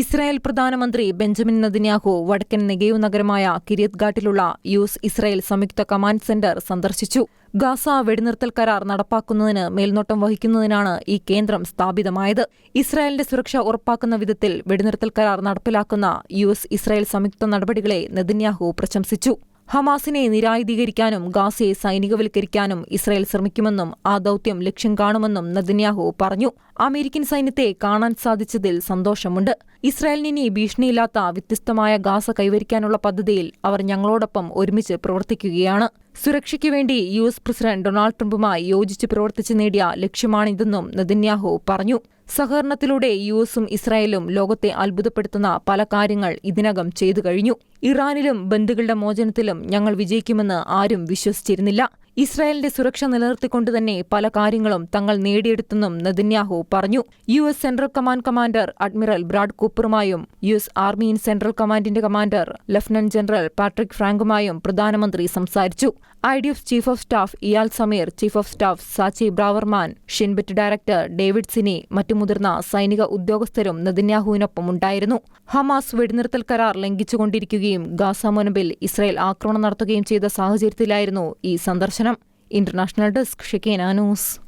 Israel പ്രധാനമന്ത്രി Benjamin Netanyahu വടക്കൻ Negev നഗരമായ കിരിയത് ഘാട്ടിലുള്ള യുഎസ് ഇസ്രായേൽ സംയുക്ത കമാൻഡ് സെന്റർ സന്ദർശിച്ചു. ഗാസ വെടിനിർത്തൽ കരാർ നടപ്പാക്കുന്നതിന് മേൽനോട്ടം വഹിക്കുന്നതിനാണ് ഈ കേന്ദ്രം സ്ഥാപിതമായത്. ഇസ്രായേലിന്റെ സുരക്ഷ ഉറപ്പാക്കുന്ന വിധത്തിൽ വെടിനിർത്തൽ കരാർ നടപ്പിലാക്കുന്ന യുഎസ് ഇസ്രായേൽ സംയുക്ത നടപടികളെ നെതന്യാഹു പ്രശംസിച്ചു. ഹമാസിനെ നിരായുധീകരിക്കാനും ഗാസയെ സൈനികവൽക്കരിക്കാനും ഇസ്രായേൽ ശ്രമിക്കുമെന്നും ആ ദൌത്യം ലക്ഷ്യം കാണുമെന്നും നദിന്യാഹു പറഞ്ഞു. അമേരിക്കൻ സൈന്യത്തെ കാണാൻ സാധിച്ചതിൽ സന്തോഷമുണ്ട്. ഇസ്രായേലിനി ഭീഷണിയില്ലാത്ത വ്യത്യസ്തമായ ഗാസ കൈവരിക്കാനുള്ള പദ്ധതിയിൽ അവർ ഞങ്ങളോടൊപ്പം ഒരുമിച്ച് പ്രവർത്തിക്കുകയാണ്. സുരക്ഷയ്ക്കു വേണ്ടി യു എസ് പ്രസിഡന്റ് ഡൊണാൾഡ് ട്രംപുമായി യോജിച്ച് പ്രവർത്തിച്ച് നേടിയ ലക്ഷ്യമാണിതെന്നും നദിന്യാഹു പറഞ്ഞു. സഹകരണത്തിലൂടെ യു എസും ഇസ്രായേലും ലോകത്തെ അത്ഭുതപ്പെടുത്തുന്ന പല കാര്യങ്ങൾ ഇതിനകം ചെയ്തു കഴിഞ്ഞു. ഇറാനിലും ബന്ധുക്കളുടെ മോചനത്തിലും ഞങ്ങൾ വിജയിക്കുമെന്ന് ആരും വിശ്വസിച്ചിരുന്നില്ല. ഇസ്രായേലിന്റെ സുരക്ഷ നിലനിർത്തിക്കൊണ്ട് തന്നെ പല കാര്യങ്ങളും തങ്ങൾ നേടിയെടുത്തെന്നും നെതന്യാഹു പറഞ്ഞു. U S central command commander admiral Brad കൂപ്പറുമായും U S army in central കമാൻഡിന്റെ കമാൻഡർ ലഫ്റ്റനന്റ് ജനറൽ പാട്രിക് ഫ്രാങ്കുമായും പ്രധാനമന്ത്രി സംസാരിച്ചു. I D F chief of staff Eyal Zamir chief of staff Tzachi Braverman Shin Bet director David Zini മറ്റു മുതിർന്ന സൈനിക ഉദ്യോഗസ്ഥരും നെതന്യാഹുവിനൊപ്പം ഉണ്ടായിരുന്നു. Hamas വെടിനിർത്തൽ കരാർ ലംഘിച്ചുകൊണ്ടിരിക്കുകയും ഗാസ മുനമ്പിൽ ഇസ്രായേൽ ആക്രമണം നടത്തുകയും ചെയ്ത സാഹചര്യത്തിലായിരുന്നു ഈ സന്ദർശനം. International desk ഷെക്കേന news